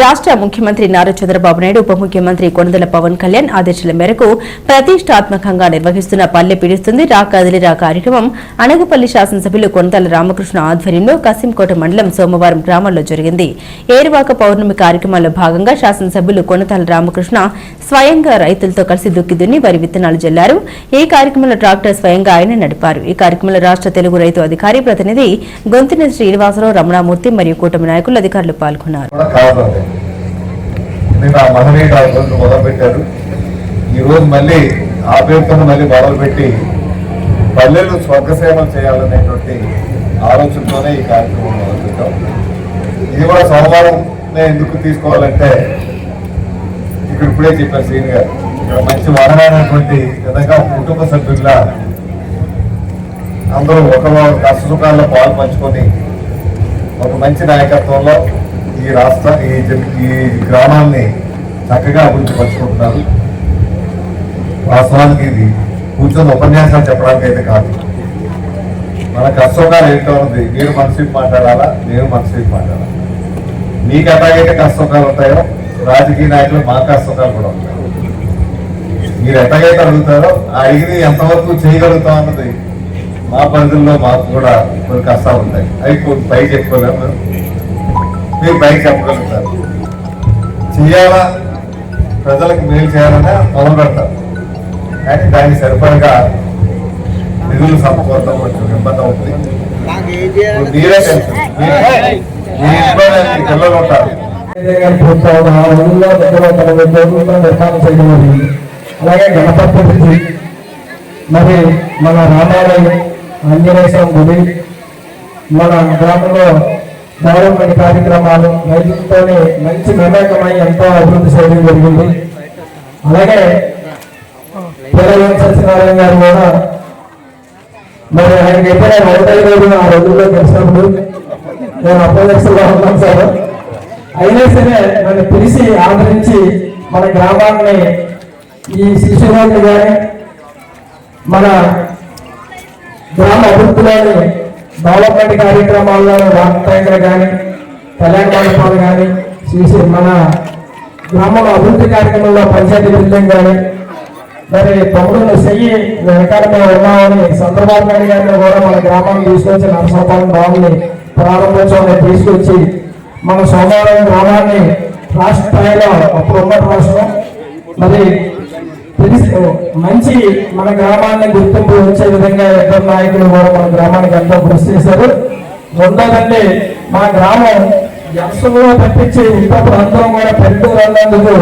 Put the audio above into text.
రాష్ట్ర ముఖ్యమంత్రి నారా చంద్రబాబు నాయుడు ఉప ముఖ్యమంత్రి కొణదల పవన్ కళ్యాణ్ ఆదేశాల మేరకు ప్రతిష్టాత్మకంగా నిర్వహిస్తున్న పల్లె పిడుస్తుంది రా కదిలిరా కార్యక్రమం అనగపల్లి శాసనసభ్యులు కొనతల రామకృష్ణ ఆధ్వర్యంలో కసింకోట మండలం సోమవారం గ్రామంలో జరిగింది. ఏరువాక పౌర్ణమి కార్యక్రమంలో భాగంగా శాసనసభ్యులు కొనతల రామకృష్ణ స్వయంగా రైతులతో కలిసి దుక్కి దున్ని వరి విత్తనాలు జల్లారు. ఈ కార్యక్రమంలో ట్రాక్టర్ స్వయంగా ఆయన నడిపారు. ఈ కార్యక్రమంలో రాష్ట్ర తెలుగు రైతు అధికారి ప్రతినిధి గొంతిన శ్రీనివాసరావు రమణామూర్తి మరియు కూటమి నాయకులు అధికారులు పాల్గొన్నారు. నిన్న కావాలి నేను మహనీయుడు మొదలుపెట్టారు. ఈ రోజు మళ్ళీ ఆ పేరుతో మళ్ళీ మొదలుపెట్టి పల్లెలు స్వర్గసేవలు చేయాలనేటువంటి ఆలోచనతోనే ఈ కార్యక్రమం మొదలుపెట్టాం. ఇది కూడా సోమవారం ఎందుకు తీసుకోవాలంటే ఇక్కడ ఇప్పుడే చెప్పారు సీన్ గారు. ఇక్కడ మంచి వనమైనటువంటి విధంగా కుటుంబ సభ్యుల్లా అందరూ ఒక కష్ట సుఖాల్లో పాలు పంచుకొని ఒక మంచి నాయకత్వంలో ఈ రాష్ట్ర ఈ ఈ గ్రామాన్ని చక్కగా అభివృద్ధి పరుచుకుంటున్నారు. వాస్తవానికి ఇది కూర్చొని ఉపన్యాసాలు చెప్పడానికి అయితే కాదు. మన కష్టంగా ఏంటో ఉంది. మీరు మనసుకి మాట్లాడాలా? నేను మనసుకి మాట్లాడాలా? మీకు ఎలాగైతే కష్టంగాలు ఉంటాయో రాజకీయ నాయకులు మా కష్టంగాలు కూడా ఉంటాయి. మీరు ఎట్లాగైతే అడుగుతారో ఆ అడిగినవి ఎంతవరకు చేయగలుగుతాం అన్నది మా పరిధుల్లో మాకు కూడా కొన్ని కష్టాలు ఉంటాయి. అవి కొన్ని పైకి చెప్పుకోలేము. మీరు పైకి చెప్పగలుగుతారు. చేయాలా ప్రజలకు మేలు చేయాలనే మొదలు పెడతారు. కానీ దానికి సరిపడగా నిధులు సమకూరడం కొంచెం ఇబ్బంది అవుతుంది. మీరే తెలుసు మీ- ఇంట్లో పిల్లలు ఉంటారు. అలాగే గణపతి మరి మన రామాలయం ఆంజనేయ స్వామి గుడి మన గ్రామంలో డెవలప్మెంట్ కార్యక్రమాలు రైతులతోనే మంచి మమేకమై ఎంతో అభివృద్ధి చేయడం జరిగింది. అలాగే పిల్లల సత్యనారాయణ గారు కూడా మరి ఆయనకి ఎప్పుడైనా ఒకటై రోజు ఆ రోజుల్లో కలిసినప్పుడు నేను అపోజిట్స్గా ఉన్నాను సార్. అయినా సరే నన్ను పిలిచి ఆదరించి మన గ్రామాన్ని ఈ శిశువులు కానీ మన గ్రామ అభివృద్ధిలోని డెవలప్మెంట్ కార్యక్రమాల్లో వాటర్ ట్యాంకర్ కానీ కళ్యాణ మండపాలు కానీ చేసి మన గ్రామంలో అభివృద్ధి కార్యక్రమంలో పంచాయతీ బిల్డింగ్ కానీ మరి తమ్ముడు సెయ్యి వెనకాల మేము ఉన్నామని చంద్రబాబు నాయుడు గారిని కూడా మన గ్రామానికి తీసుకొచ్చి నరసపాలెం గ్రామాన్ని ప్రారంభోత్సవాన్ని తీసుకొచ్చి మన సోమవారం గ్రామాన్ని రాష్ట్ర స్థాయిలో అప్పుడు ఉన్న రాష్ట్రం. మరి మంచి మన గ్రామాన్ని గుర్తింపు వచ్చే విధంగా ఇద్దరు నాయకులు కూడా మన గ్రామానికి ఎంతో కృషి చేశారు. రెండోదండి మా గ్రామం వ్యవసాయంలో తప్పించి ఇంత ప్రాంతం కూడా పెట్టుకు అన్నందుకు